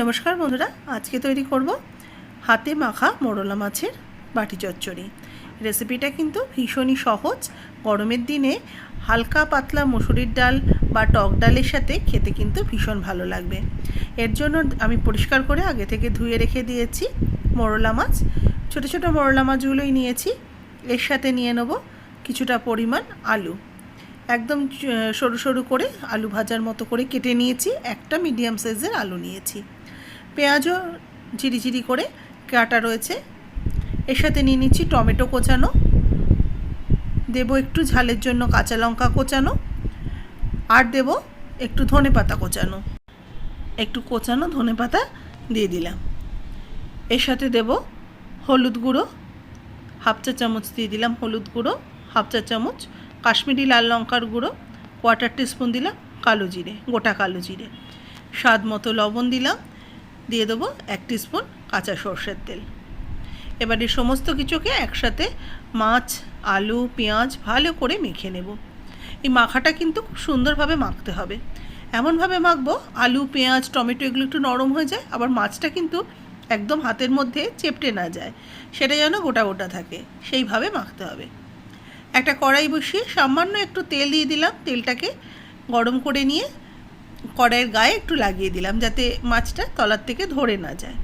নমস্কার বন্ধুরা, আজকে তৈরি করব হাতে মাখা মোরলা মাছের বাটি চচ্চড়ি। রেসিপিটা কিন্তু ভীষণই সহজ। গরমের দিনে হালকা পাতলা মুসুরির ডাল বা টক ডালের সাথে খেতে কিন্তু ভীষণ ভালো লাগবে। এর জন্য আমি পরিষ্কার করে আগে থেকে ধুয়ে রেখে দিয়েছি মোরলা মাছ। ছোটো ছোটো মোরলা মাছগুলোই নিয়েছি। এর সাথে নিয়ে নেব কিছুটা পরিমাণ আলু। একদম সরু সরু করে আলু ভাজার মতো করে কেটে নিয়েছি। একটা মিডিয়াম সাইজের আলু নিয়েছি। পেঁয়াজও ঝিরিঝিরি করে কাটা রয়েছে। এর সাথে নিয়ে নিচ্ছি টমেটো কোচানো। দেব একটু ঝালের জন্য কাঁচা লঙ্কা কোচানো। আর দেব একটু ধনে পাতা কোচানো। একটু কোচানো ধনে পাতা দিয়ে দিলাম। এর সাথে দেব হলুদ গুঁড়ো। হাফ চা চামচ দিয়ে দিলাম হলুদ গুঁড়ো, হাফ চা চামচ কাশ্মীরি লাল লঙ্কার গুঁড়ো, কোয়ার্টার টিস্পুন দিলাম কালো জিরে, গোটা কালো জিরে। স্বাদ মতো লবণ দিলাম। দিয়ে দেবো এক টিস্পুন কাঁচা সর্ষের তেল। এবার এই সমস্ত কিছুকে একসাথে মাছ, আলু, পেঁয়াজ ভালো করে মেখে নেব। এই মাখাটা কিন্তু খুব সুন্দরভাবে মাখতে হবে। এমনভাবে মাখবো, আলু, পেঁয়াজ, টমেটো এগুলো একটু নরম হয়ে যায়, আবার মাছটা কিন্তু একদম হাতের মধ্যে চেপটে না যায়, সেটা যেন গোটা গোটা থাকে, সেইভাবে মাখতে হবে। একটা কড়াই বসিয়ে সামান্য একটু তেল দিয়ে দিলাম, তেলটাকে গরম করে নিয়ে কড়াইয়ের গায়ে একটু লাগিয়ে দিলাম যাতে মাছটা তলার থেকে ধরে না যায়।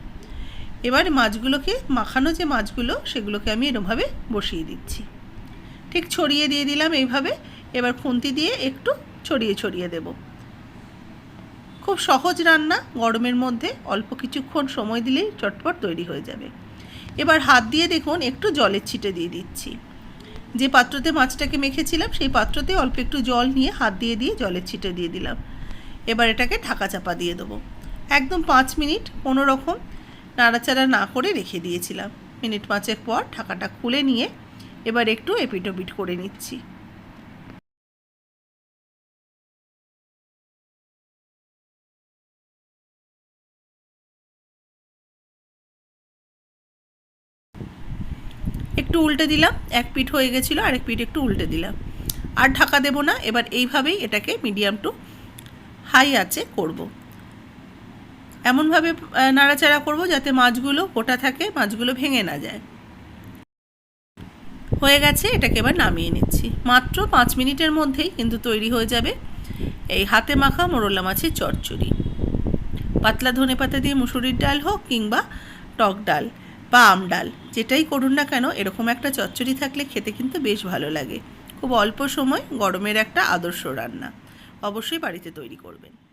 এবার মাছগুলোকে, মাখানো যে মাছগুলো, সেগুলোকে আমি এরমভাবে বসিয়ে দিচ্ছি। ঠিক ছড়িয়ে দিয়ে দিলাম এইভাবে, এবার খুন্তি দিয়ে একটু ছড়িয়ে ছড়িয়ে দেব। খুব সহজ রান্না, গরমের মধ্যে অল্প কিছুক্ষণ সময় দিলেই চটপট তৈরি হয়ে যাবে। এবার হাত দিয়ে দেখুন, একটু জলের ছিটে দিয়ে দিচ্ছি। যে পাত্রতে মাছটাকে মেখেছিলাম, সেই পাত্রতে অল্প একটু জল নিয়ে হাত দিয়ে দিয়ে জলের ছিটে দিয়ে দিলাম। এবার এটাকে ঢাকা চাপা দিয়ে দেবো। একদম পাঁচ মিনিট কোনো রকম নাড়াচাড়া না করে রেখে দিয়েছিলাম। মিনিট পাঁচেক পর ঢাকাটা খুলে নিয়ে এবার একটু এপিটোপিট করে নিচ্ছি। একটু উল্টে দিলাম, এক পিঠ হয়ে গেছিল, আরেক পিঠ একটু উল্টে দিলাম। আর ঢাকা দেবো না, এবার এইভাবেই এটাকে মিডিয়াম টু হাই আছে, করব। এমনভাবে নাড়াচাড়া করব যাতে মাছগুলো গোটা থাকে, মাছগুলো ভেঙে না যায়। হয়ে গেছে, এটাকে এবার নামিয়ে নিচ্ছি। মাত্র পাঁচ মিনিটের মধ্যেই কিন্তু তৈরি হয়ে যাবে এই হাতে মাখা মোরলা মাছের চচ্চড়ি। পাতলা ধনে পাতা দিয়ে মুসুরির ডাল হোক কিংবা টক ডাল বা আম ডাল, যেটাই করুন না কেন, এরকম একটা চচ্চড়ি থাকলে খেতে কিন্তু বেশ ভালো লাগে। খুব অল্প সময়, গরমের একটা আদর্শ রান্না। অবশ্যই বাড়িতে তৈরি করবেন।